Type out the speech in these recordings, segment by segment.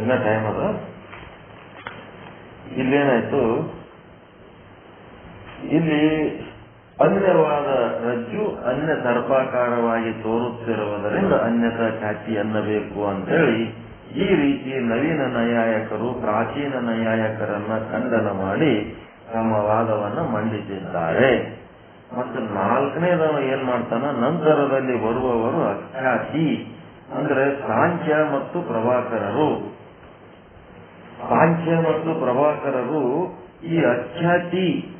ಇನ್ನ ಟೈಮ್ ಅದ. ಇಲ್ಲೇನಾಯ್ತು? ಇಲ್ಲಿ ಅನ್ಯವಾದ ರಜ್ಜು ಅನ್ಯ ಸರ್ಪಾಕಾರವಾಗಿ ತೋರುತ್ತಿರುವುದರಿಂದ ಅನ್ಯತಾ ಖ್ಯಾತಿ ಅನ್ನಬೇಕು ಅಂತೇಳಿ ಈ ರೀತಿ ನವೀನ ನ್ಯಾಯಕರು, ಪ್ರಾಚೀನ ನ್ಯಾಯಕರನ್ನ ಖಂಡನ ಮಾಡಿ ತಮ್ಮ ವಾದವನ್ನ ಮಂಡಿಸಿದ್ದಾರೆ. ಮತ್ತು ನಾಲ್ಕನೇದವ ಏನ್ ಮಾಡ್ತಾನ? ನಂತರದಲ್ಲಿ ಬರುವವರು ಅಖ್ಯಾತಿ, ಅಂದ್ರೆ ಸಾಂಖ್ಯ ಮತ್ತು ಪ್ರಭಾಕರರು ಸಾಂಖ್ಯ ಮತ್ತು ಪ್ರಭಾಕರರು ಈ ಅಖ್ಯಾತಿ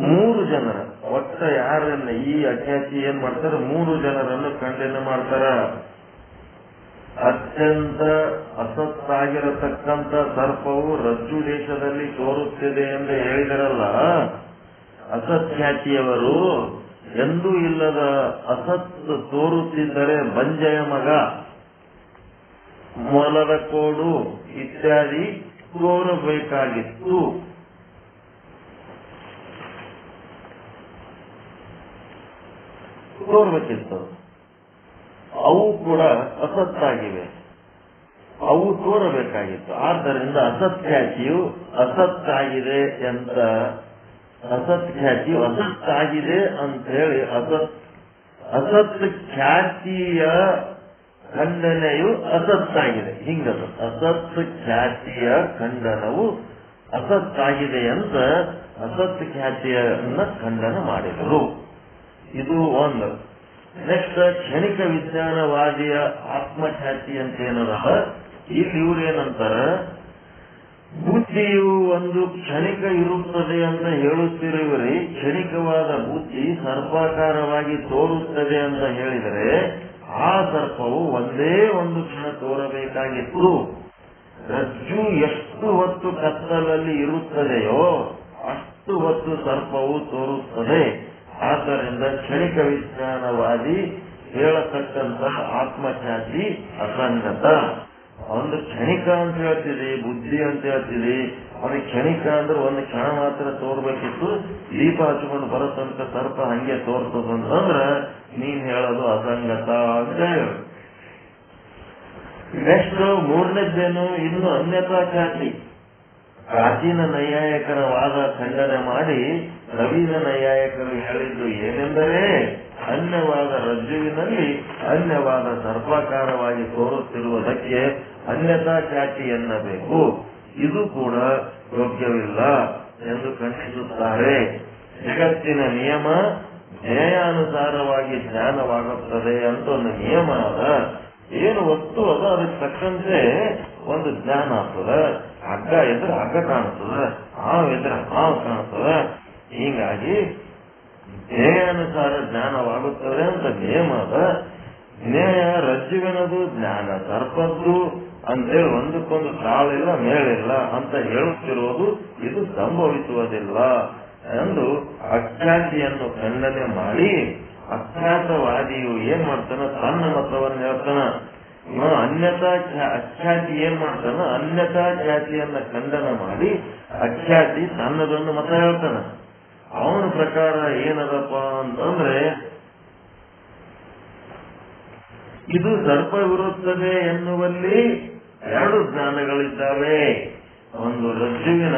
ಮೂರು ಜನರ, ಒಟ್ಟ ಯಾರನ್ನ ಈ ಅಖ್ಯಾತಿ ಏನ್ ಮಾಡ್ತಾರೆ? ಮೂರು ಜನರನ್ನು ಖಂಡನೆ ಮಾಡ್ತಾರ. ಅತ್ಯಂತ ಅಸತ್ತಾಗಿರತಕ್ಕಂತ ಸರ್ಪವು ರಜ್ಜು ದೇಶದಲ್ಲಿ ತೋರುತ್ತಿದೆ ಎಂದು ಹೇಳಿದರಲ್ಲ ಅಸತ್ಖ್ಯಾತಿಯವರು ಎಂದೂ ಇಲ್ಲದ ಅಸತ್ ತೋರುತ್ತಿದ್ದರೆ ಬಂಜಯ ಮಗ. ಮೊಲದ ಕೋಡು ಇತ್ಯಾದಿ ತೋರಬೇಕಾಗಿತ್ತು ತೋರಬೇಕಿತ್ತು ಅವು ಕೂಡ ಅಸತ್ತಾಗಿವೆ. ಅವು ತೋರಬೇಕಾಗಿತ್ತು. ಆದ್ದರಿಂದ ಅಸತ್ಖ್ಯಾತಿಯು ಅಸತ್ತಾಗಿದೆ ಅಂತ ಅಸತ್ಖ್ಯಾತಿಯು ಅಸತ್ತಾಗಿದೆ ಅಂತ ಹೇಳಿ ಅಸತ್ ಅಸತ್ ಖ್ಯಾತಿಯ ಖಂಡನೆಯು ಅಸತ್ತಾಗಿದೆ. ಹಿಂಗದು. ಅಸತ್ ಖ್ಯಾತಿಯ ಖಂಡನವು ಅಸತ್ತಾಗಿದೆ ಅಂತ ಅಸತ್ ಖ್ಯಾತಿಯನ್ನ ಖಂಡನ ಮಾಡಿದರು. ಇದು ಒಂದು. ನೆಕ್ಸ್ಟ್, ಕ್ಷಣಿಕ ವಿಜ್ಞಾನವಾದಿಯ ಆತ್ಮಖ್ಯಾತಿ ಅಂತ ಏನದ ಇಲ್ಲಿ ಇವ್ರೇನಂತಾರ? ಬುದ್ಧಿಯು ಒಂದು ಕ್ಷಣಿಕ ಇರುತ್ತದೆ ಅಂತ ಹೇಳುತ್ತಿರುವರೆ ಕ್ಷಣಿಕವಾದ ಬುದ್ಧಿ ಸರ್ಪಾಕಾರವಾಗಿ ತೋರುತ್ತದೆ ಅಂತ ಹೇಳಿದರೆ ಆ ಸರ್ಪವು ಒಂದೇ ಒಂದು ಕ್ಷಣ ತೋರಬೇಕಾಗಿತ್ತು. ರಜ್ಜು ಎಷ್ಟು ಹೊತ್ತು ಕತ್ತಲಲ್ಲಿ ಇರುತ್ತದೆಯೋ ಅಷ್ಟು ಹೊತ್ತು ಸರ್ಪವು ತೋರುತ್ತದೆ. ಆದ್ದರಿಂದ ಕ್ಷಣಿಕ ವಿಜ್ಞಾನವಾದಿ ಹೇಳತಕ್ಕಂತ ಆತ್ಮಖ್ಯಾತಿ ಅಸಂಗತ. ಒಂದು ಕ್ಷಣಿಕ ಅಂತ ಹೇಳ್ತಿದೆ, ಬುದ್ಧಿ ಅಂತ ಹೇಳ್ತಿದೆ. ಅದು ಕ್ಷಣಿಕ ಅಂದ್ರೆ ಒಂದು ಕ್ಷಣ ಮಾತ್ರ ತೋರ್ಬೇಕಿತ್ತು. ದೀಪ ಹಚ್ಕೊಂಡು ಬರತಂತ ಸರ್ಪ ಹಂಗೆ ತೋರ್ತದಂತಂದ್ರ ನೀನ್ ಹೇಳೋದು ಅಸಂಗತ ಅಂತ ಹೇಳು ನೆಕ್ಸ್ಟ್ ಮೂರನೇದ್ದೇನು ಇನ್ನು ಅನ್ಯತಾ ಖ್ಯಾತಿ ಪ್ರಾಚೀನ ನೈಯಾಯಕರ ವಾದ ಖಂಡನೆ ಮಾಡಿ ನವೀನ ನೈಯಾಯಕರು ಹೇಳಿದ್ದು ಏನೆಂದರೆ ಅನ್ಯವಾದ ರಜ್ಜುವಿನಲ್ಲಿ ಅನ್ಯವಾದ ಸರ್ಪಾಕಾರವಾಗಿ ತೋರುತ್ತಿರುವುದಕ್ಕೆ ಅನ್ಯತಾ ಖ್ಯಾತಿ ಎನ್ನಬೇಕು. ಇದು ಕೂಡ ಯೋಗ್ಯವಿಲ್ಲ ಎಂದು ಖಂಡಿಸುತ್ತಾರೆ. ಜಗತ್ತಿನ ನಿಯಮ ಧ್ಯೇಯಾನುಸಾರವಾಗಿ ಜ್ಞಾನವಾಗುತ್ತದೆ ಅಂತ ಒಂದು ನಿಯಮ ಅದ. ಏನು ವಸ್ತು ಅದ, ಅದಕ್ಕೆ ತಕ್ಕಂತೆ ಒಂದು ಜ್ಞಾನ ಆಗ್ತದ. ಹಗ್ಗ ಎದುರು ಹಗ್ಗ ಕಾಣ್ತದ, ಹಾವು ಎದುರು ಹಾವು ಕಾಣ್ತದ. ಹೀಗಾಗಿ ಧ್ಯೇಯಾನುಸಾರ ಜ್ಞಾನವಾಗುತ್ತದೆ ಅಂತ ನಿಯಮ ಅದ. ಜ್ಞೇಯ ರಜ್ಜುವಿನದು ಜ್ಞಾನ ಸರ್ಪದ್ದು ಅಂತೇಳಿ ಒಂದಕ್ಕೊಂದು ತಾಳಿಲ್ಲ, ಮೇಳಿಲ್ಲ ಅಂತ ಹೇಳುತ್ತಿರುವುದು, ಇದು ಸಂಭವಿಸುವುದಿಲ್ಲ. ಎಂದು ಅಖ್ಯಾತಿಯನ್ನು ಖಂಡನೆ ಮಾಡಿ ಅಖ್ಯಾತವಾದಿಯು ಏನ್ ಮಾಡ್ತಾನ? ತನ್ನ ಮತವನ್ನು ಹೇಳ್ತಾನ. ಅನ್ಯತಾ ಖ್ಯಾ- ಅಖ್ಯಾತಿ ಏನ್ ಮಾಡ್ತಾನ? ಅನ್ಯತಾ ಖ್ಯಾತಿಯನ್ನ ಖಂಡನ ಮಾಡಿ ಅಖ್ಯಾತಿ ತನ್ನದೊಂದು ಮತ ಹೇಳ್ತಾನ. ಅವನ ಪ್ರಕಾರ ಏನದಪ್ಪ ಅಂತಂದ್ರೆ, ಇದು ಸರ್ಪವಿರುತ್ತದೆ ಎನ್ನುವಲ್ಲಿ ಎರಡು ಜ್ಞಾನಗಳಿದ್ದಾವೆ. ಒಂದು ರಜ್ಜುವಿನ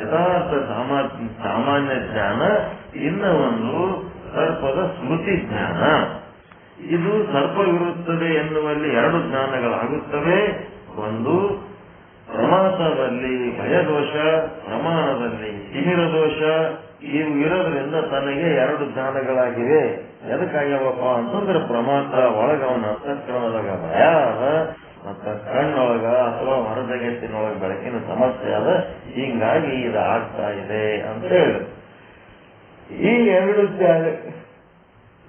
ಯಥಾರ್ಥ ಸಾಮಾ- ಸಾಮಾನ್ಯ ಜ್ಞಾನ ಇನ್ನ ಒಂದು ಸರ್ಪದ ಸ್ಮೃತಿ ಜ್ಞಾನ. ಇದು ಸರ್ಪವಿರುತ್ತದೆ ಎನ್ನುವಲ್ಲಿ ಎರಡು ಜ್ಞಾನಗಳಾಗುತ್ತವೆ. ಒಂದು, ಪ್ರಮಾದದಲ್ಲಿ ಭಯದೋಷ, ಪ್ರಮಾಣದಲ್ಲಿ ತಿಮಿರ ದೋಷ ಇವು ಇರೋದ್ರಿಂದ ತನಗೆ ಎರಡು ಜ್ಞಾನಗಳಾಗಿವೆ. ಎದಕ್ಕಾಗ್ಯಾವಪ್ಪ ಅಂತಂದ್ರೆ ಪ್ರಮಾತ ಒಳಗ ಅಂತ ಅಂತಃಕರಣದಾಗ ಭಯ ಮತ್ತ ಕಣ್ಣೊಳಗ ಅಥವಾ ಹೊರಜಗತ್ತಿನೊಳಗ ಬೆಳಕಿನ ಸಮಸ್ಯೆ ಅದ, ಹಿಂಗಾಗಿ ಇದು ಆಗ್ತಾ ಇದೆ ಅಂತ ಹೇಳಿ. ಈ ಎರಡು ಧ್ಯಾನ,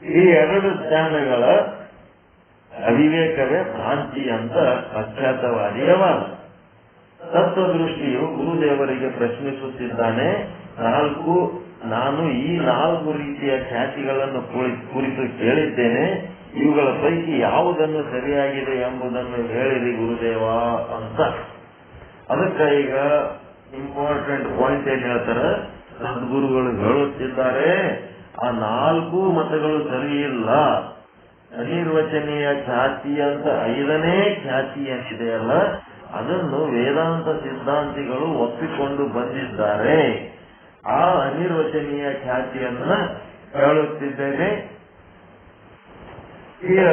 ಈ ಎರಡು ಜ್ಞಾನಗಳ ಅವಿವೇಕವೇ ಭ್ರಾಂತಿ ಅಂತ ಅಖ್ಯಾತವಾದಿಯ ವಾದ ತತ್ವದೃಷ್ಟಿಯು ಗುರುದೇವರಿಗೆ ಪ್ರಶ್ನಿಸುತ್ತಿದ್ದಾನೆ, ನಾಲ್ಕು, ನಾನು ಈ ನಾಲ್ಕು ರೀತಿಯ ಖ್ಯಾತಿಗಳನ್ನು ಕುರಿತು ಕೇಳಿದ್ದೇನೆ ಇವುಗಳ ಪೈಕಿ ಯಾವುದನ್ನು ಸರಿಯಾಗಿದೆ ಎಂಬುದನ್ನು ಹೇಳಿರಿ ಗುರುದೇವ ಅಂತ. ಅದಕ್ಕೆ ಈಗ ಇಂಪಾರ್ಟೆಂಟ್ ಪಾಯಿಂಟ್ ಏನ್ ಹೇಳ್ತಾರೆ? ಸದ್ಗುರುಗಳು ಹೇಳುತ್ತಿದ್ದಾರೆ, ಆ ನಾಲ್ಕು ಮತಗಳು ಸರಿ ಇಲ್ಲ. ಅನಿರ್ವಚನೀಯ ಖ್ಯಾತಿ ಅಂತ ಐದನೇ ಖ್ಯಾತಿ ಏನಿದೆಯಲ್ಲ ಅದನ್ನು ವೇದಾಂತ ಸಿದ್ಧಾಂತಿಗಳು ಒಪ್ಪಿಕೊಂಡು ಬಂದಿದ್ದಾರೆ. ಆ ಅನಿರ್ವಚನೀಯ ಖ್ಯಾತಿಯನ್ನ ಹೇಳುತ್ತಿದ್ದೇನೆ. ಇಲ್ಲಿ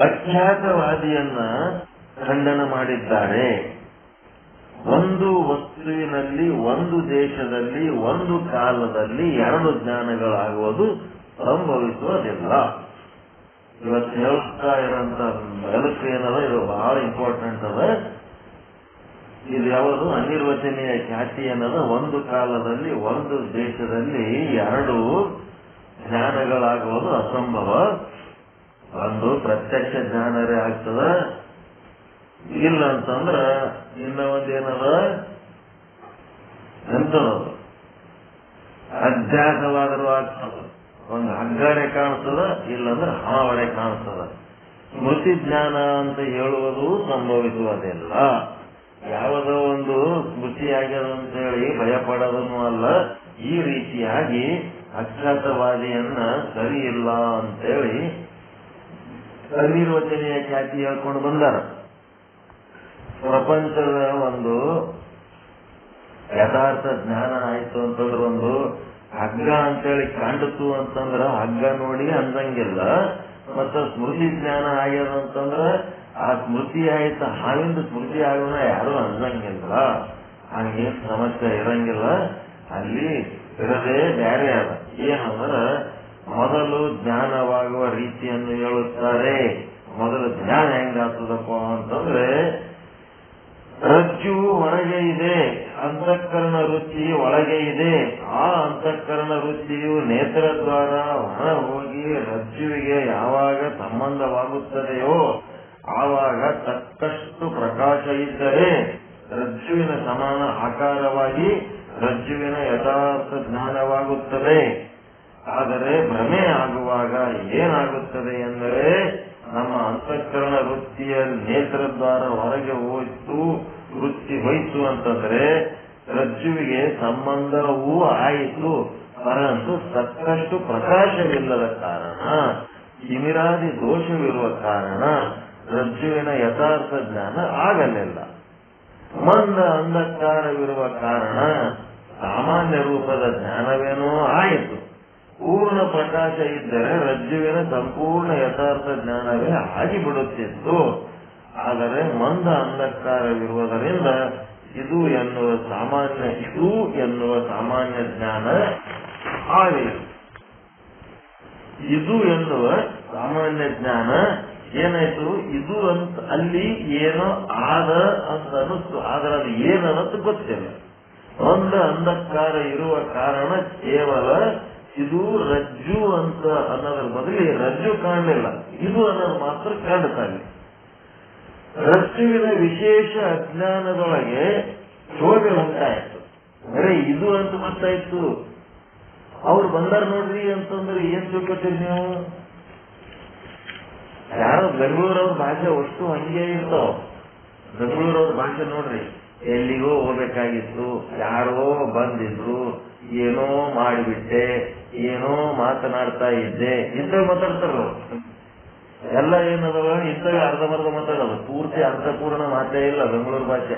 ಅಖ್ಯಾತವಾದಿಯನ್ನ ಖಂಡನ ಮಾಡಿದ್ದಾರೆ. ಒಂದು ವಸ್ತುವಿನಲ್ಲಿ ಒಂದು ದೇಶದಲ್ಲಿ, ಒಂದು ಕಾಲದಲ್ಲಿ ಎರಡು ಜ್ಞಾನಗಳಾಗುವುದು ಸಂಭವಿಸುವುದಿಲ್ಲ. ಇವತ್ತು ಹೇಳ್ತಾ ಇರೋಂತ ಬೆಳಕು ಏನದ ಇದು ಬಹಳ ಇಂಪಾರ್ಟೆಂಟ್ ಅದ. ಇದು ಯಾವುದು? ಅನಿರ್ವಚನೀಯ ಖ್ಯಾತಿ ಏನದ? ಒಂದು ಕಾಲದಲ್ಲಿ, ಒಂದು ದೇಶದಲ್ಲಿ ಎರಡು ಜ್ಞಾನಗಳಾಗುವುದು ಅಸಂಭವ. ಒಂದು ಪ್ರತ್ಯಕ್ಷ ಜ್ಞಾನರೇ ಆಗ್ತದ. ಇಲ್ಲ ಅಂತಂದ್ರ, ಇನ್ನ ಒಂದೇನದ? ಅಧ್ಯಾಸವಾದರೂ ಆಗ್ತದ. ಒಂದು ಹಗ್ಗಡೆ ಕಾಣಿಸ್ತದ ಇಲ್ಲಂದ್ರೆ ಹಾವಡೆ ಕಾಣಿಸ್ತದ ಸ್ಮೃತಿ ಜ್ಞಾನ ಅಂತ ಹೇಳುವುದು ಸಂಭವಿಸುವುದಿಲ್ಲ. ಯಾವುದೋ ಒಂದು ಸ್ಮೃತಿ ಆಗ್ಯದ ಅಂತ ಹೇಳಿ ಭಯಪಡೋದನ್ನು ಅಲ್ಲ, ಈ ರೀತಿಯಾಗಿ ಅಜ್ಞಾತವಾದಿಯನ್ನ ಸರಿ ಇಲ್ಲ ಅಂತೇಳಿ ಅನಿರ್ವಚನೀಯ ಖ್ಯಾತಿ ಹೇಳ್ಕೊಂಡು ಬಂದಾರ. ಪ್ರಪಂಚದ ಒಂದು ಯಥಾರ್ಥ ಜ್ಞಾನ ಆಯ್ತು ಅಂತಂದ್ರೆ ಒಂದು ಹಗ್ಗ ಅಂತೇಳಿ ಕಾಂಡತು ಅಂತಂದ್ರ ಹಗ್ಗ ನೋಡಿ ಅಂದಂಗಿಲ್ಲ, ಮತ್ತ ಸ್ಮೃತಿ ಜ್ಞಾನ ಆಗ್ಯದ ಅಂತಂದ್ರ ಆ ಸ್ಮೃತಿ ಆಯ್ತ, ಹಾವಿಂದ ಸ್ಮೃತಿ ಆಗೋಣ ಯಾರು ಅಂದಂಗಿಲ್ಲ. ಹಂಗೇನ್ ಸಮಸ್ಯೆ ಇರಂಗಿಲ್ಲ. ಅಲ್ಲಿ ಇರದೇ ಬ್ಯಾರೆ ಅದ. ಏನಂದ್ರ ಮೊದಲು ಜ್ಞಾನವಾಗುವ ರೀತಿಯನ್ನು ಹೇಳುತ್ತಾರೆ. ಮೊದಲು ಜ್ಞಾನ ಹೆಂಗಾಗ್ತದಪ್ಪ ಅಂತಂದ್ರೆ ರಜ್ಜು ಹೊರಗೆ ಇದೆ, ಅಂತಃಕರಣ ರುಚಿ ಒಳಗೆ ಇದೆ. ಆ ಅಂತಃಕರಣ ರುಚಿಯು ನೇತ್ರದ್ವಾರ ಹೊರ ಹೋಗಿ ರಜ್ಜುವಿಗೆ ಯಾವಾಗ ಸಂಬಂಧವಾಗುತ್ತದೆಯೋ ಆವಾಗ ತಕ್ಕಷ್ಟು ಪ್ರಕಾಶ ಇದ್ದರೆ ರಜ್ಜುವಿನ ಸಮಾನ ಆಕಾರವಾಗಿ ರಜ್ಜುವಿನ ಯಥಾರ್ಥ ಜ್ಞಾನವಾಗುತ್ತದೆ. ಆದರೆ ಭ್ರಮೆ ಆಗುವಾಗ ಏನಾಗುತ್ತದೆ ಎಂದರೆ ನಮ್ಮ ಅಂತಃಕರಣ ವೃತ್ತಿಯ ನೇತ್ರದ್ವಾರ ಹೊರಗೆ ಹೋಯ್ತು, ವೃತ್ತಿ ಹೋಯ್ತು ಅಂತಂದ್ರೆ ರಜ್ಜುವಿಗೆ ಸಂಬಂಧವೂ ಆಯಿತು. ಪರಂತು ಸಾಕಷ್ಟು ಪ್ರಕಾಶವಿಲ್ಲದ ಕಾರಣ ಕಿಮಿರಾದಿ ದೋಷವಿರುವ ಕಾರಣ ರಜ್ಜುವಿನ ಯಥಾರ್ಥ ಜ್ಞಾನ ಆಗಲಿಲ್ಲ. ಮಂದ ಅಂಧಕಾರವಿರುವ ಕಾರಣ ಸಾಮಾನ್ಯ ರೂಪದ ಜ್ಞಾನವೇನೋ ಆಯಿತು. ಪೂರ್ಣ ಪ್ರಕಾಶ ಇದ್ದರೆ ರಜ್ಜುವಿನ ಸಂಪೂರ್ಣ ಯಥಾರ್ಥ ಜ್ಞಾನವೇ ಆಗಿಬಿಡುತ್ತಿತ್ತು. ಆದರೆ ಮಂದ ಅಂಧಕಾರವಿರುವುದರಿಂದ ಇದು ಎನ್ನುವ ಸಾಮಾನ್ಯ, ಇದು ಎನ್ನುವ ಸಾಮಾನ್ಯ ಜ್ಞಾನ ಆಗಿದೆ ಇದು ಎನ್ನುವ ಸಾಮಾನ್ಯ ಜ್ಞಾನ ಏನಾಯ್ತು? ಇದು ಅಂತ ಅಲ್ಲಿ ಏನೋ ಆದ ಅಂತ ಅನಿಸ್ತು ಆದ್ರೆ ಅದು ಏನನ್ನತ್ತು ಗೊತ್ತಿಲ್ಲ. ಒಂದು ಅಂಧಕಾರ ಇರುವ ಕಾರಣ ಕೇವಲ ಇದು ರಜ್ಜು ಅಂತ ಅನ್ನೋದ್ರ ಬದಲಿ ರಜ್ಜು ಕಾಣಲಿಲ್ಲ ಇದು ಅನ್ನೋದು ಮಾತ್ರ ಕಾಣುತ್ತಾ ಇದೆ ರಜ್ಜುವಿನ ವಿಶೇಷ ಅಜ್ಞಾನದೊಳಗೆ ಶೋಭೆ ಉಂಟಾಯಿತು ಅರೆ ಇದು ಅಂತ ಗೊತ್ತಾಯ್ತು. ಅವ್ರು ಬಂದಾರ ನೋಡ್ರಿ ಅಂತಂದ್ರೆ ಏನ್ ತಿಳ್ಕೊತೀರಿ ನೀವು? ಯಾರೋ ಬೆಂಗಳೂರವ್ರ ಭಾಷೆ ಅಷ್ಟು ಹಂಗೆ ಇರ್ತಾವ. ಬೆಂಗಳೂರವ್ರ ಭಾಷೆ ನೋಡ್ರಿ. ಎಲ್ಲಿಗೋ ಹೋಗ್ಬೇಕಾಗಿತ್ತು, ಯಾರೋ ಬಂದಿದ್ರು, ಏನೋ ಮಾಡಿಬಿಟ್ಟೆ, ಏನೋ ಮಾತನಾಡ್ತಾ ಇದ್ದೆ ಇಂತ ಮಾತಾಡ್ತಾರ ಎಲ್ಲ ಏನದವ? ಇಂಥವೇ ಅರ್ಧಮರ್ಧ ಮಾತಾಡೋದು. ಪೂರ್ತಿ ಅರ್ಥಪೂರ್ಣ ಮಾತೇ ಇಲ್ಲ ಬೆಂಗಳೂರು ಭಾಷೆ.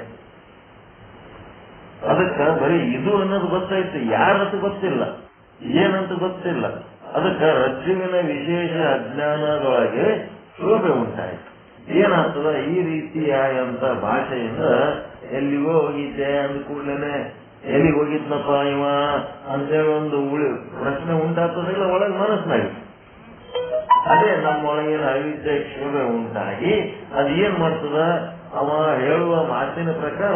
ಅದಕ್ಕ ಬರೀ ಇದು ಅನ್ನೋದು ಗೊತ್ತಾಯ್ತು. ಯಾರಂತ ಗೊತ್ತಿಲ್ಲ. ಏನಂತ ಗೊತ್ತಿಲ್ಲ. ಅದಕ್ಕ ರಜ್ಜುವಿನ ವಿಶೇಷ ಅಜ್ಞಾನದೊಳಗೆ ಶೋಭೆ ಉಂಟಾಯ್ತು. ಏನಾಗ್ತದ? ಈ ರೀತಿಯಾದಂತ ಭಾಷೆಯಿಂದ ಎಲ್ಲಿಗೋ ಹೋಗಿದ್ದೆ ಅಂದ ಕೂಡಲೇನೆ, ಎಲ್ಲಿಗೆ ಹೋಗಿದ್ನಪ್ಪ ಇವ? ಅಂತೇಳಿ ಒಂದು ಉಳಿ ಪ್ರಶ್ನೆ ಉಂಟಾಗ್ತದಿಲ್ಲ ಒಳಗೆ ಮನಸ್ಸಿನಾಗಿ. ಅದೇ ನಮ್ಮೊಳಗಿನ ಕ್ಷೋಭೆ ಉಂಟಾಗಿ, ಅದ್ ಏನ್ ಮಾಡ್ತದ? ಅವ ಹೇಳುವ ಮಾತಿನ ಪ್ರಕಾರ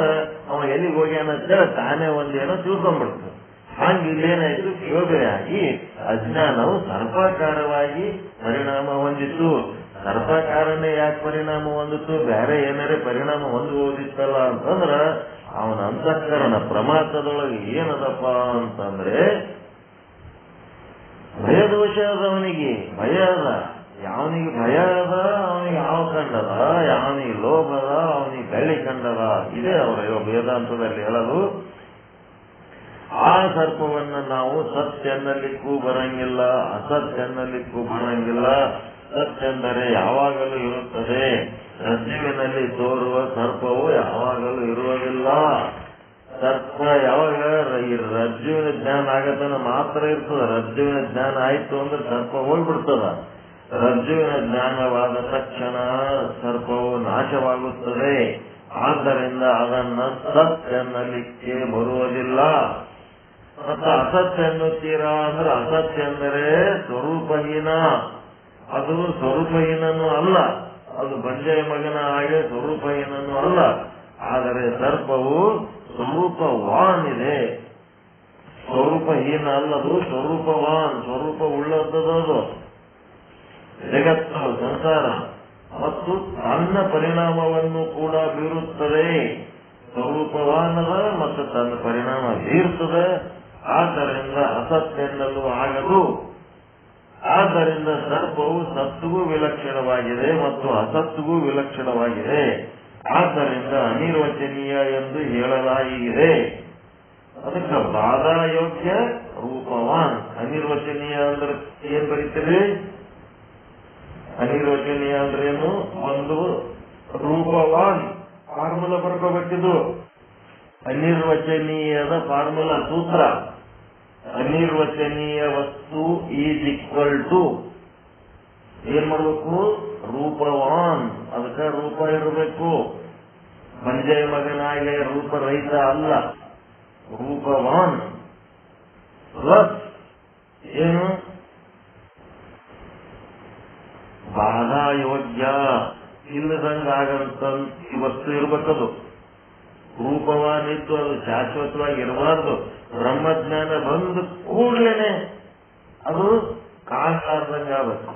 ಅವ ಎಲ್ಲಿಗೆ ಹೋಗ್ಯಾನ ಅಂತೇಳಿ ತಾನೇ ಒಂದೇನೋ ತಿಳ್ಕೊಂಡ್ಬಿಡ್ತದೆ. ಹಂಗ ಇಲ್ಲೇನಾಯ್ತು ಕ್ಷೋಭೆಯಾಗಿ, ಅಜ್ಞಾನವು ಸರ್ಪಾಕಾರವಾಗಿ ಪರಿಣಾಮ ಹೊಂದಿತ್ತು. ಸರ್ಪಾಕಾರನೇ ಯಾಕೆ ಪರಿಣಾಮ ಹೊಂದಿತ್ತು? ಬೇರೆ ಏನಾರೇ ಪರಿಣಾಮ ಹೊಂದಬಹುದಿತ್ತಲ್ಲ ಅಂತಂದ್ರ ಅವನ ಅಂತಃಕರಣ ಪ್ರಮಾದದೊಳಗೆ ಏನದಪ್ಪ ಅಂತಂದ್ರೆ ಭಯ ದೋಷ ಅದ ಅವನಿಗೆ, ಭಯ ಅದ. ಯಾವನಿಗೆ ಭಯ ಅದ, ಅವನಿಗೆ ಯಾವ ಕಂಡದ ಯಾವನಿಗೆ ಲೋಭ ಅದ, ಅವನಿಗೆ ಬೆಳ್ಳಿ ಕಂಡದ ಇದೇ ಅವರ ವೇದಾಂತದಲ್ಲಿ ಹೇಳಲು ಆ ಸರ್ಪವನ್ನ ನಾವು ಸತ್ಯ ಅನ್ನಲಿಕ್ಕೂ ಬರಂಗಿಲ್ಲ ಅಸತ್ಯ ಅನ್ನಲಿಕ್ಕೂ ಬರಂಗಿಲ್ಲ. ಸತ್ಯ ಎಂದರೆ ಯಾವಾಗಲೂ ಇರುತ್ತದೆ. ರಜ್ಜುವಿನಲ್ಲಿ ತೋರುವ ಸರ್ಪವು ಯಾವಾಗಲೂ ಇರುವುದಿಲ್ಲ. ಸರ್ಪ ಯಾವಾಗ ಈ ರಜ್ಜುವಿನ ಜ್ಞಾನ ಆಗತನ ಮಾತ್ರ ಇರ್ತದ. ರಜ್ಜುವಿನ ಜ್ಞಾನ ಆಯ್ತು ಅಂದ್ರೆ ಸರ್ಪ ಹೋಗ್ಬಿಡ್ತದ. ರಜ್ಜುವಿನ ಜ್ಞಾನವಾದ ತಕ್ಷಣ ಸರ್ಪವು ನಾಶವಾಗುತ್ತದೆ. ಆದ್ದರಿಂದ ಅದನ್ನ ಸತ್ಯ ಎನ್ನಲಿಕ್ಕೆ ಬರುವುದಿಲ್ಲ. ಮತ್ತು ಅಸತ್ಯ ಎನ್ನುತ್ತೀರಾ ಅಂದ್ರೆ ಅಸತ್ಯ ಎಂದರೆ ಸ್ವರೂಪಹೀನ. ಅದು ಸ್ವರೂಪಹೀನನು ಅಲ್ಲ. ಅದು ಬಂಜೆಯ ಮಗನ ಹಾಗೆ ಸ್ವರೂಪಹೀನನು ಅಲ್ಲ. ಆದರೆ ಸರ್ಪವು ಸ್ವರೂಪವಾನ್ ಇದೆ ಸ್ವರೂಪಹೀನ ಅಲ್ಲದು, ಸ್ವರೂಪವಾನ್ ಸ್ವರೂಪ ಉಳ್ಳದ್ದದು ಜಗತ್ತು ಸಂಸಾರ. ಮತ್ತು ತನ್ನ ಪರಿಣಾಮವನ್ನು ಕೂಡ ಬೀರುತ್ತದೆ. ಸ್ವರೂಪವಾನದ ಮತ್ತು ತನ್ನ ಪರಿಣಾಮ ಬೀರ್ತದೆ. ಆದ್ದರಿಂದ ಎನ್ನಲು ಆಗದು. ಆದ್ದರಿಂದ ಸರ್ಪವು ಸತ್ತುಗೂ ವಿಲಕ್ಷಣವಾಗಿದೆ ಮತ್ತು ಅಸತ್ತುಗೂ ವಿಲಕ್ಷಣವಾಗಿದೆ. ಆದ್ದರಿಂದ ಅನಿರ್ವಚನೀಯ ಎಂದು ಹೇಳಲಾಗಿದೆ. ಅದಕ್ಕೆ ಬಾಧಾಯೋಗ್ಯ ರೂಪವಾನ್. ಅನಿರ್ವಚನೀಯ ಅಂದ್ರೆ ಏನ್ ಬರೀತೀರಿ? ಅನಿರ್ವಚನೀಯ ಅಂದ್ರೆ ಏನು? ಒಂದು ರೂಪವಾನ್. ಫಾರ್ಮುಲಾ ಬರ್ಕೋಬೇಕಿದು. ಅನಿರ್ವಚನೀಯದ ಫಾರ್ಮುಲಾ ಸೂತ್ರ. ಅನಿರ್ವಚನೀಯ ವಸ್ತು ಈಸ್ ಈಕ್ವಲ್ ಟು. ಏನ್ ಮಾಡ್ಬೇಕು? ರೂಪವಾನ್. ಅದಕ್ಕೆ ರೂಪ ಇರಬೇಕು. ಮಂಜಯ ಮಗನಾಗೆ ರೂಪರಹಿತ ಅಲ್ಲ. ರೂಪವಾನ್. ಪ್ಲಸ್ ಏನು? ಬಾಧಾಯೋಗ್ಯ ಇಲ್ಲದಂಗಾಗಂತ ವಸ್ತು ಇರ್ಬೇಕದು. ರೂಪವಾನಿತ್ತು ಅದು ಶಾಶ್ವತವಾಗಿ ಇರಬಾರ್ದು ಬ್ರಹ್ಮಜ್ಞಾನ ಬಂದ ಕೂಡ್ಲೇನೆ ಅದು ಕಾಲಾರ್ದಂಗೆ ಆಗಬೇಕು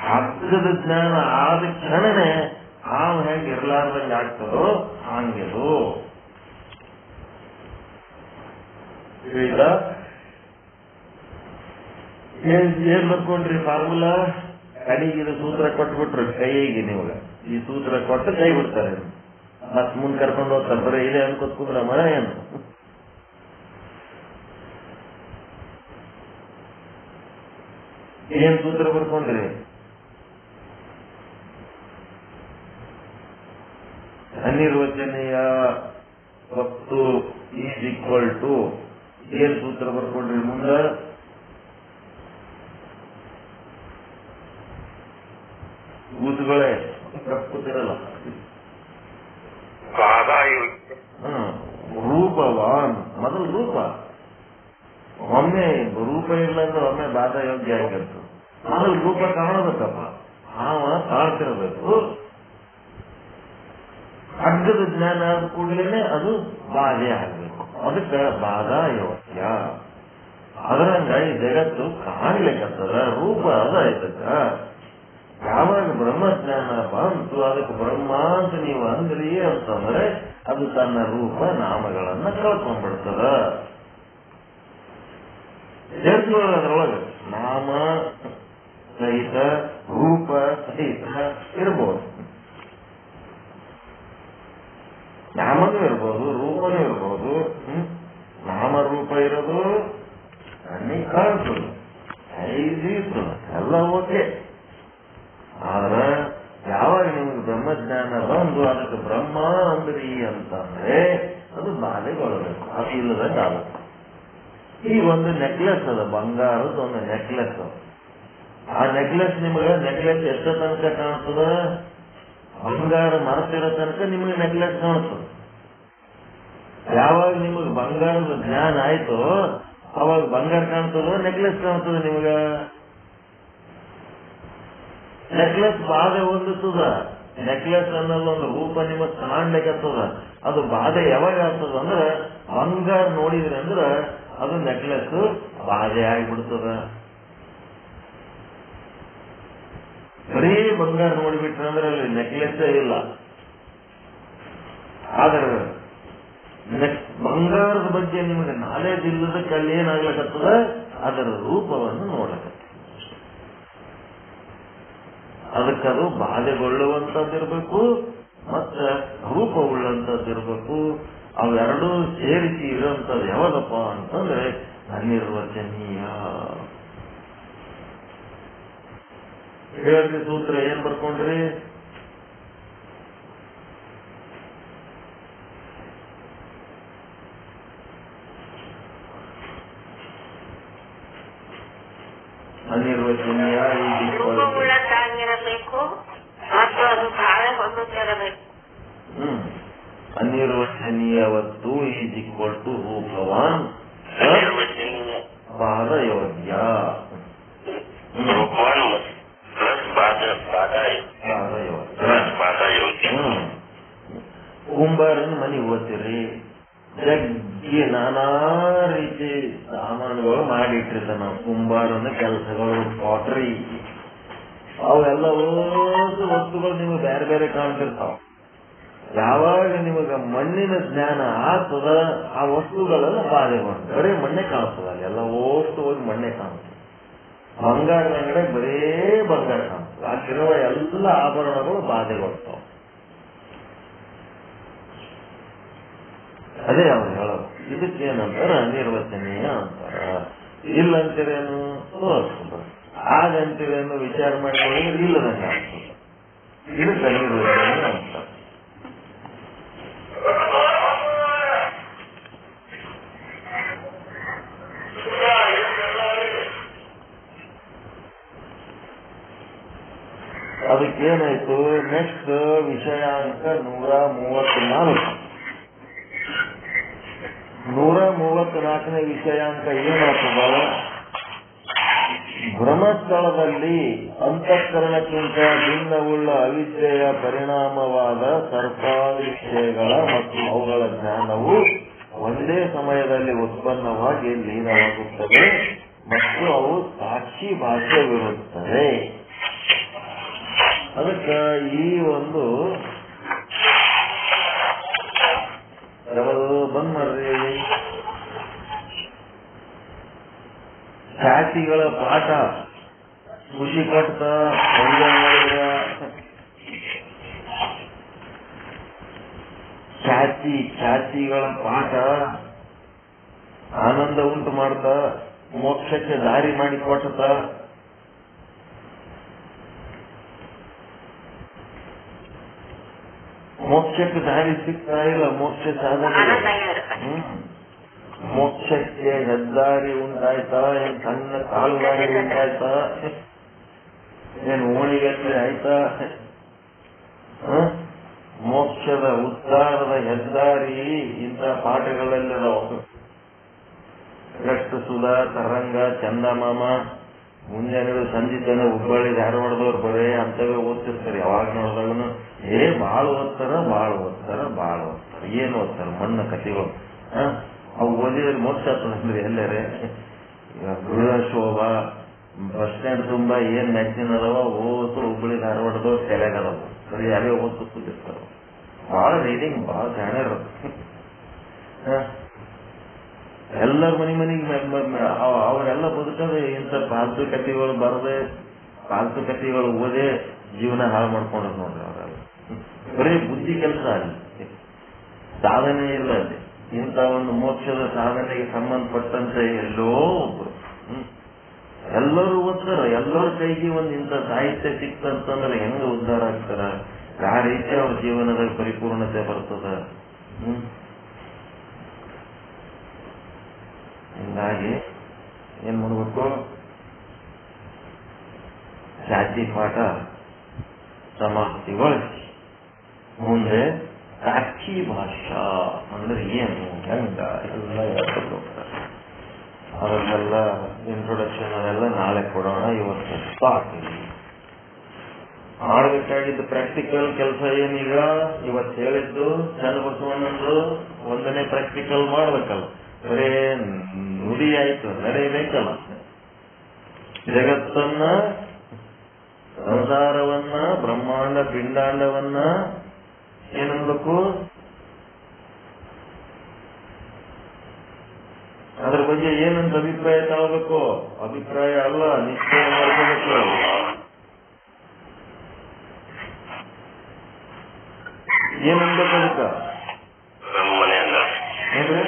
ಹಗ್ಗದ ಜ್ಞಾನ ಆದ ಕ್ಷಣನೆ ಹಾವು ಹೆಂಗ್ ಇರ್ಲಾರ್ದಂಗ ಆಗ್ತದೋ ಈಗ ಏನ್ ಬರ್ಕೊಂಡ್ರಿ ಫಾರ್ಮುಲಾ? ಕಡೆಗೆ ಇದು ಸೂತ್ರ ಕೊಟ್ಬಿಟ್ರು, ಕೈಗೆ ನಿಮ್ಗ. ಈ ಸೂತ್ರ ಕೊಟ್ಟು ಕೈ ಬಿಡ್ತಾರೆ. ಮತ್ ಮುಂದ್ ಕರ್ಕೊಂಡು ಹೋಗ್ತಾರೆ ಇದೆ ಅನ್ಕೋತ್ ಕುಂದ್ರ ಮರ ಏನು? ಏನ್ ಸೂತ್ರ ಬರ್ಕೊಂಡ್ರಿ? ಅನಿರ್ವಚನೀಯ ವಸ್ತು ಈಸ್ ಈಕ್ವಲ್ ಟು ಏನ್ ಸೂತ್ರ ಬರ್ಕೊಂಡ್ರಿ ಮುಂದ ಕೂತುಗಳೇ ಕೂತಿರಲ್ಲ ಬಾಧಾಯೋಗ್ಯ ಹ್ಮ್. ರೂಪವಾನ್ ಮೊದಲು ರೂಪ ಒಮ್ಮೆ ರೂಪ ಇಲ್ಲ ಅಂದ್ರೆ ಒಮ್ಮೆ ಬಾಧ ಯೋಗ್ಯ ಆಗಿರ್ತದೆ ಆದ್ರೆ ರೂಪ ಕಾಣಬೇಕಪ್ಪ. ಅವ ಕಾಣ್ತಿರ್ಬೇಕು ಅಗ್ಗದ ಜ್ಞಾನ ಆದ ಕೂಡಲೇ ಅದು ಬಾಧೆ ಆಗಬೇಕು. ಅದಕ್ಕೆ ಬಾಧಾ ಯೋಗ್ಯ ಅದರಂಗ ಈ ಜಗತ್ತು ಕಾಣ್ಲಿಕ್ಕತ್ತದ ರೂಪ ಅದ ಇದಕ್ಕ. ಯಾವಾಗ ಬ್ರಹ್ಮಜ್ಞಾನ ಬಂತು, ಅದಕ್ಕೆ ಬ್ರಹ್ಮ ಅಂತ ನೀವು ಅಂದ್ರಿ ಅಂತಂದ್ರೆ ಅದು ತನ್ನ ರೂಪ ನಾಮಗಳನ್ನ ಕಳ್ಕೊಂಡ್ಬಿಡ್ತದ. ಸೇರ್ಕೊಳ್ಳೋದು ಅದರೊಳಗೆ? ನಾಮ ಸಹಿತ ರೂಪ ಸಹಿತ ಇರ್ಬೋದು. ನಾಮನೂ ಇರ್ಬೋದು, ರೂಪನೂ ಇರ್ಬೋದು, ಹ್ಮ್? ನಾಮ ರೂಪ ಇರೋದು ಕಣ್ಣಿಗೆ ಕಾಣಿಸೋದು ಐದು ಎಲ್ಲ ಓಕೆ. ಆದ್ರೆ, ಯಾವಾಗ ನಿಮ್ಗೆ ಬ್ರಹ್ಮಜ್ಞಾನ ಬಂದು ಅದಕ್ಕೆ ಬ್ರಹ್ಮ ಅಂದ್ರಿ ಅಂತಂದ್ರೆ ಅದು ಬಾಧೆಗೊಳ್ಳಬೇಕು ಅದು ಇಲ್ಲದಂಗೆ ಆಗುತ್ತೆ ಈ ಒಂದು ನೆಕ್ಲೆಸ್ ಅದ ಬಂಗಾರದ ಒಂದು ನೆಕ್ಲೆಸ್ ಆ ನೆಕ್ಲೆಸ್ ನಿಮಗೆ ನೆಕ್ಲೆಸ್ ಎಷ್ಟು ತನಕ ಕಾಣ್ತದ? ಬಂಗಾರ ಮರೆತಿರೋ ತನಕ ನಿಮಗೆ ನೆಕ್ಲೆಸ್ ಕಾಣ್ತದ. ಯಾವಾಗ ನಿಮಗೆ ಬಂಗಾರದ ಜ್ಞಾನ ಆಯ್ತು, ಅವಾಗ ಬಂಗಾರ ಕಾಣ್ತದ ನೆಕ್ಲೆಸ್ ಕಾಣ್ತದ ನಿಮಗ? ನೆಕ್ಲೆಸ್ ಬಾಧೆ ಹೊಂದಿಸ್ತದ. ನೆಕ್ಲೆಸ್ ಅನ್ನೋದು ಒಂದು ರೂಪ ನಿಮಗ್ ಕಾಣ್ಲಿಕ್ಕೆ ಅದು ಬಾಧೆ ಯಾವಾಗ ಆಗ್ತದ ಅಂದ್ರೆ ಬಂಗಾರ ನೋಡಿದ್ರಿ ಅಂದ್ರೆ ಅದು ನೆಕ್ಲೆಸ್ ಬಾಧೆ ಆಗಿಬಿಡ್ತದ. ಬರೀ ಬಂಗಾರ ನೋಡಿಬಿಟ್ರಂದ್ರೆ ಅಲ್ಲಿ ನೆಕ್ಲೆಸ್ ಇಲ್ಲ. ಆದ್ರೆ ಬಂಗಾರದ ಬಗ್ಗೆ ನಿಮಗೆ ನಾಲೆಜ್ ಇಲ್ಲದಕ್ಕೆ ಕಲ್ಲಿ ಏನಾಗ್ಲಕತ್ತದ? ಅದರ ರೂಪವನ್ನು ನೋಡಬೇಕು ಅದಕ್ಕದು ಬಾಧೆಗೊಳ್ಳುವಂತದ್ದಿರ್ಬೇಕು ಮತ್ತ ರೂಪವುಳ್ಳಂತದ್ದಿರ್ಬೇಕು ಅವೆರಡೂ ಸೇರಿಸಿ ಇರುವಂತದ್ದು ಯಾವಾಗಪ್ಪ ಅಂತಂದ್ರೆ ಅನಿರ್ವಚನೀಯ ಹೇಳಿದ ಸೂತ್ರ ಏನ್ ಬರ್ಕೊಂಡ್ರಿ ಅನಿರ್ವಚನೀಯ ಈಸ್ ಈಕ್ವಲ್ ಟು ರೂಪವುಳ್ಳದ್ದಾಗಿರಬೇಕು ಮತ್ತು ಅದು ಬಾಳೆ ಹೊಂದುತ್ತಿರಬೇಕು ಹ್ಮ್ ಅನಿರ್ವಚನೀಯ ವಸ್ತು ಈಸ್ ಈಕ್ವಲ್ ಟು ರೂಪವಾನ್ ನಿರ್ವಚನೀಯ ಪಾದಯೋಗ್ಯ ರೂಪವಾನ್ ಪ್ಲಸ್ ಪಾದ ಪಾದ ಪಾದಯೋಗ್ಯ ಪ್ಲಸ್ ಪಾದ ಯೋಗ್ಯ ಹ್ಮ್. ಕುಂಬಾರನ ಮನೆಗೆ ಓದ್ತೀರಿ ಜಗ್ಗಿ ನಾನಾ ರೀತಿ ಸಾಮಾನುಗಳು ಮಾಡಿಟ್ಟಿರ್ತ ನಾವು. ಕುಂಬಾರನ ಕೆಲಸಗಳು ಪಾಟ್ರಿ ಅವೆಲ್ಲ ವಸ್ತುಗಳು ನಿಮ್ಗೆ ಬೇರೆ ಬೇರೆ ಕಾಣ್ತಿರ್ತಾವ. ಯಾವಾಗ ನಿಮಗ ಮಣ್ಣಿನ ಜ್ಞಾನ ಆಗ್ತದ, ಆ ವಸ್ತುಗಳೆಲ್ಲ ಬಾಧೆ ಮಾಡ್ತದೆ. ಬರೀ ಮಣ್ಣೆ ಕಾಣಿಸ್ತದೆ ಅಲ್ಲಿ. ಎಲ್ಲ ಓಷ್ಟು ಹೋಗಿ ಮಣ್ಣೆ ಕಾಣಿಸ್ತದೆ ಬಂಗಾರದ ಅಂಗಡಿ ಬರೇ ಬಂಗಾರ ಕಾಣ್ತದೆ ಅಲ್ಲಿರುವ ಎಲ್ಲ ಆಭರಣಗಳು ಬಾಧೆಗೊಳ್ತಾವ ಅದೇ ಅವ್ರು ಹೇಳೋದು. ಇದಕ್ಕೇನಂತಾರ? ನಿರ್ವಚನೀಯ ಅಂತಾರ. ಇಲ್ಲಂತೀರೇನು? ತೋರಿಸ್ತದ ಆಗಂತೀರೇನು ವಿಚಾರ ಮಾಡಿಕೊಳ್ಳಿ, ಇಲ್ಲದಂಗೆ ಆಗ್ತದೆ. ಇದಕ್ಕೆ ಅಂತಾರ ಅದಕ್ಕೇನಾಯ್ತು ನೆಕ್ಸ್ಟ್ ವಿಷಯಾಂಕ ನೂರ ಮೂವತ್ನಾಲ್ಕು. ನೂರ ಮೂವತ್ನಾಲ್ಕನೇ ವಿಷಯಾಂಕ ಏನಾಗ್ತದ ಭ್ರಮಸ್ಥಳದಲ್ಲಿ ಅಂತಃಕರಣಕ್ಕಿಂತ ಭಿನ್ನವುಳ್ಳ ಅವಿದ್ಯೆಯ ಪರಿಣಾಮವಾದ ಸರ್ಕಾರಿ ವಿಷಯಗಳ ಮತ್ತು ಅವುಗಳ ಜ್ಞಾನವು ಒಂದೇ ಸಮಯದಲ್ಲಿ ಉತ್ಪನ್ನವಾಗಿ ಲೀನವಾಗುತ್ತದೆ ಮತ್ತು ಅವು ಸಾಕ್ಷಿ ಭಾಷ್ಯವಿರುತ್ತವೆ ಅದಕ್ಕೆ ಈ ಒಂದು ಬಂದ್ ಮಾಡ್ರಿ? ಖ್ಯಾತಿಗಳ ಪಾಠ. ಖುಷಿ ಕೊಟ್ಟ ಎಂಜಾಯ್ ಮಾಡಿದ್ರ. ಖ್ಯಾತಿ, ಖ್ಯಾತಿಗಳ ಪಾಠ. ಆನಂದ ಉಂಟು ಮಾಡ್ತಾ, ಮೋಕ್ಷಕ್ಕೆ ದಾರಿ ಮಾಡಿ ಕೊಟ್ಟತ ಮೋಕ್ಷಕ್ಕೆ ದಾರಿ ಸಿಗ್ತಾ ಇಲ್ಲ ಮೋಕ್ಷ ಸಾಧನೆ. ಮೋಕ್ಷಕ್ಕೆ ಹೆದ್ದಾರಿ ಉಂಟಾಯ್ತಾ ಏನ್ ಸಣ್ಣ ಕಾಲುದಾರಿ ಉಂಟಾಯ್ತಾ ಏನ್ ಓಣಿಗಟ್ಟಲೆ ಆಯ್ತಾ? ಮೋಕ್ಷದ ಉದ್ಧಾರದ ಹೆದ್ದಾರಿ ಇಂಥ ಪಾಠಗಳಲ್ಲಿದಾವ ರಕ್ತ ಸುಧಾ ತರಂಗ ಚಂದಮಾಮ ಮುಂಜಾನೆ ಸಂಜೆ ತನ ಹುಬ್ಬಳ್ಳಿ ಧಾರವಾಡದವ್ರು ಬರೇ ಅಂತವೇ ಓದ್ತಿರ್ತಾರೆ. ಯಾವಾಗ ನೋಡಿದಾಗನು ಏ ಭಾಳ ಓದ್ತಾರ ಭಾಳ ಓದ್ತಾರ ಭಾಳ ಓದ್ತಾರ, ಏನ್ ಓದ್ತಾರ, ಮಣ್ಣ ಕಥೆಗಳು? ಅವು ಓದಿದ್ರೆ ಮೋಕ್ಷ ಅಂದ್ರೆ ಎಲ್ಲರೇ. ಗೃಹ ಶೋಭ, ಬಸ್ ಸ್ಟ್ಯಾಂಡ್ ತುಂಬಾ, ಏನ್ ಮ್ಯಾಗ್ಜಿನ್ ಅದಾವ ಓದು ಹುಬ್ಬಳ್ಳಿ ಧಾರವಾಡದವ್ರು ತಲೆಗದವ ಸರಿ ಅವೇ ಓದ್ತು ಕೂತಿರ್ತಾರ. ಬಹಳ ರೀಡಿಂಗ್ ಬಹಳ ಜಾಣ್ಯರ ಎಲ್ಲರ ಮನಿ ಮನೆಗೆ ಅವರೆಲ್ಲ ಬದುಕದೆ ಇಂಥ ಪಾಲ್ತು ಕಥೆಗಳು ಬರದೆ ಪಾಲ್ತು ಕಥೆಗಳು ಓದೇ ಜೀವನ ಹಾಳು ಮಾಡ್ಕೊಂಡ್ರು ನೋಡ್ರಿ ಅವರೆಲ್ಲ. ಬರೀ ಬುದ್ಧಿ ಕೆಲಸ ಅಲ್ಲಿ. ಸಾಧನೆ ಇಲ್ಲ ಅಲ್ಲಿ. ಇಂಥ ಒಂದು ಮೋಕ್ಷದ ಸಾಧನೆಗೆ ಸಂಬಂಧಪಟ್ಟಂತೆ ಎಲ್ಲೋ ಒಬ್ರು. ಎಲ್ಲರೂ ಓದ್ತಾರ ಎಲ್ಲರ ಕೈಗೆ ಒಂದು ಇಂಥ ಸಾಹಿತ್ಯ ಸಿಕ್ತಂತಂದ್ರೆ ಹೆಂಗ ಉದ್ಧಾರ ಆಗ್ತಾರ? ಯಾವ ರೀತಿ ಅವ್ರ ಜೀವನದ ಪರಿಪೂರ್ಣತೆ ಬರ್ತದ? ಹಿಂಗಾಗಿ ಏನ್ ಮಾಡ್ಬೇಕು? ಜಾತಿ ಪಾಠ ಸಮಾಪ್ತಿಗೊಳಿಸಿ ಮುಂದೆ ಸಾಕ್ಷಿ ಭಾಷಾ ಅಂದ್ರೆ ಏನು ಹೆಂಗ? ಎಲ್ಲ ಹೇಳ್ಕೊಂಡು ಅದನ್ನೆಲ್ಲ ಇಂಟ್ರೊಡಕ್ಷನ್ ಅದೆಲ್ಲ ನಾಳೆ ಕೊಡೋಣ ಇವತ್ತು ಸ್ಟಾರ್ಟ್. ಮಾಡಬೇಕಾಗಿದ್ದ ಪ್ರಾಕ್ಟಿಕಲ್ ಕೆಲಸ ಏನೀಗ? ಇವತ್ತು ಹೇಳಿದ್ದು ಚನ್ನಬಸವಣ್ಣಂದು ಒಂದನೇ ಪ್ರಾಕ್ಟಿಕಲ್ ಮಾಡ್ಬೇಕಲ್ಲ. ನುಡಿ ಆಯ್ತು ನಡೆಯಬೇಕಲ್ಲ ಜಗತ್ತನ್ನ ಸಂಸಾರವನ್ನ ಬ್ರಹ್ಮಾಂಡ ಪಿಂಡಾಂಡವನ್ನ ಏನನ್ಬೇಕು? ಅದ್ರ ಬಗ್ಗೆ ಏನಂತ ಅಭಿಪ್ರಾಯ ತಗೋಬೇಕು ಅಭಿಪ್ರಾಯ ಅಲ್ಲ ನಿಶ್ಚಯ ಮಾಡ್ಕೋಬೇಕು. ಅದಕ್ಕ ಬ್ರಹ್ಮನೇ ಅಲ್ಲ ಏನ್ರಿ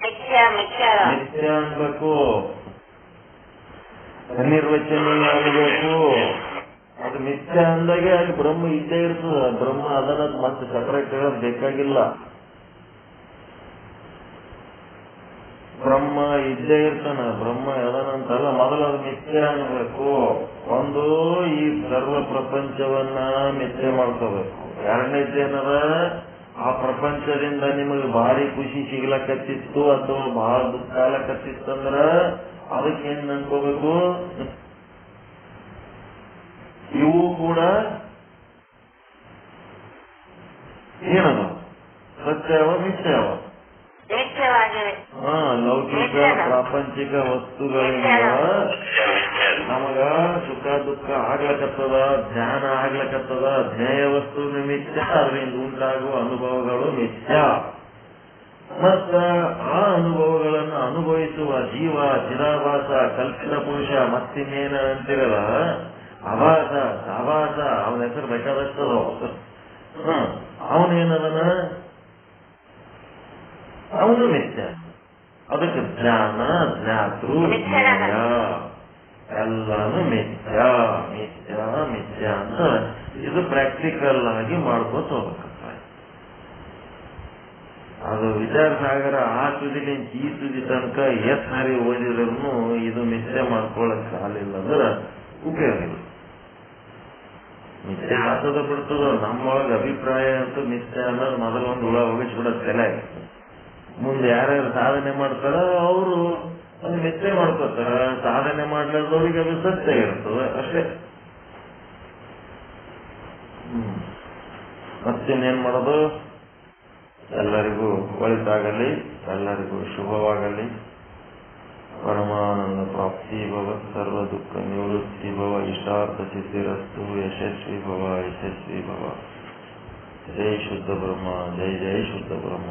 ಮಿಥ್ಯ ಮಿಥ್ಯ ನಿತ್ಯ ಅನ್ಬೇಕು ಅನಿರ್ವಚನೀಯ ಆಗಬೇಕು ಅದು ನಿತ್ಯ ಅಂದಾಗೆ ಅಲ್ಲಿ ಬ್ರಹ್ಮ ಇದ್ದೇ ಇರ್ತದ. ಬ್ರಹ್ಮ ಅದನ್ನ ಮತ್ತೆ ಸಪರೇಟ್ ಹೇಳೋದು ಬೇಕಾಗಿಲ್ಲ. ಬ್ರಹ್ಮ ಇದ್ದೇ ಇರ್ತಾನ. ಬ್ರಹ್ಮ ಅದನಂತಲ್ಲ ಮೊದಲು ಅದು ನಿತ್ಯ ಅನ್ಬೇಕು ಒಂದು ಈ ಸರ್ವ ಪ್ರಪಂಚವನ್ನ ನಿತ್ಯ ಮಾಡ್ಕೋಬೇಕು ಎರಡನೇದು ಏನದ ಆ ಪ್ರಪಂಚದಿಂದ ನಿಮಗೆ ಭಾರಿ ಖುಷಿ ಸಿಗ್ಲಕತ್ತಿತ್ತು ಅಥವಾ ಬಹಳ ದುಃಖ ಆಗ್ಲಕತ್ತಿತ್ತಂದ್ರ ಅದಕ್ಕೆ ಏನ್ ಅನ್ಕೋಬೇಕು? ಇವು ಕೂಡ ಏನದ? ಸತ್ಯವ ಮಿಥ್ಯವಾಗಿವೆ. ಹಾ ಲೌಕಿಕ ಪ್ರಾಪಂಚಿಕ ವಸ್ತುಗಳಿಂದ ನಮಗ ಸುಖ ದುಃಖ ಆಗ್ಲಕತ್ತದ, ಧ್ಯಾನ ಆಗ್ಲಕತ್ತದ, ಧ್ಯೇಯ ವಸ್ತು ನಿಮಿತ್ಯ ಅದರಿಂದ ಉಂಟಾಗುವ ಅನುಭವಗಳು ನಿತ್ಯ. ಮತ್ತ ಆ ಅನುಭವಗಳನ್ನು ಅನುಭವಿಸುವ ಜೀವ ಚಿರಾಭಾಸ ಕಲ್ಪಿತ ಪುರುಷ ಮತ್ತಿನ್ನೇನ ಅಂತಿರಲ್ಲ? ಅಭಾಸ ಅಭಾಸ ಅವನ ಹೆಸರು ಬೇಕಾದಷ್ಟದ. ಅವನೇನದನ? ಅವನು ಮಿಥ್ಯ ಅದಕ್ಕೆ ಜ್ಞಾನ ಜ್ಞಾತೃ ಎಲ್ಲಾನು ಮಿಥ್ಯ ಮಿಥ್ಯ ಮಿಥ್ಯ ಅಂತ ಇದು ಪ್ರಾಕ್ಟಿಕಲ್ ಆಗಿ ಮಾಡ್ಕೋತ ಹೋಗ್ಬೇಕಪ್ಪ. ಅದು ವಿಚಾರ ಸಾಗರ ಆ ತುದಿಲಿಂದ ಈ ತುದಿ ತನಕ ಎಷ್ಟ್ ಸಾರಿ ಓದಿದ್ರು ಇದು ಮಿಥ್ಯ ಮಾಡ್ಕೊಳಕ್ ಸಾಲಿಲ್ಲ ಅಂದ್ರೆ ಉಪಯೋಗ ಇಲ್ಲ. ಮಿಥ್ಯ ಆತದ ಬಿಡ್ತದ, ನಮ್ಮೊಳಗ ಅಭಿಪ್ರಾಯ ಅಂತೂ ಮಿಥ್ಯ ಅನ್ನೋದು ಮೊದಲೊಂದು ಹುಳ ಹೋಗಿಸ್ಬಿಡೋದು ತಲೆ ಮುಂದೆ ಯಾರ್ಯಾರು ಸಾಧನೆ ಮಾಡ್ತಾರೋ, ಅವರು ಅದು ನಿದ್ದೆ ಮಾಡ್ಕೋತಾರ ಸಾಧನೆ ಮಾಡ್ಲಾರ್ದವ್ರಿಗೆ ಅದು ಸತ್ಯ ಇರ್ತದೆ. ಅಷ್ಟೇ. ಮತ್ತಿನ್ನೇನ್ ಮಾಡೋದು? ಎಲ್ಲರಿಗೂ ಒಳಿತಾಗಲಿ, ಎಲ್ಲರಿಗೂ ಶುಭವಾಗಲಿ. ಪರಮಾನಂದ ಪ್ರಾಪ್ತಿ ಭವ, ಸರ್ವ ದುಃಖ ನಿವೃತ್ತಿ ಭವ, ಇಷ್ಟಾರ್ಥ ಸಿದ್ಧಿರಸ್ತು, ಯಶಸ್ವಿ ಭವ ಯಶಸ್ವಿ ಭವ. ಜೈ ಶುದ್ಧ ಬ್ರಹ್ಮ, ಜೈ ಜೈ ಶುದ್ಧ ಬ್ರಹ್ಮ.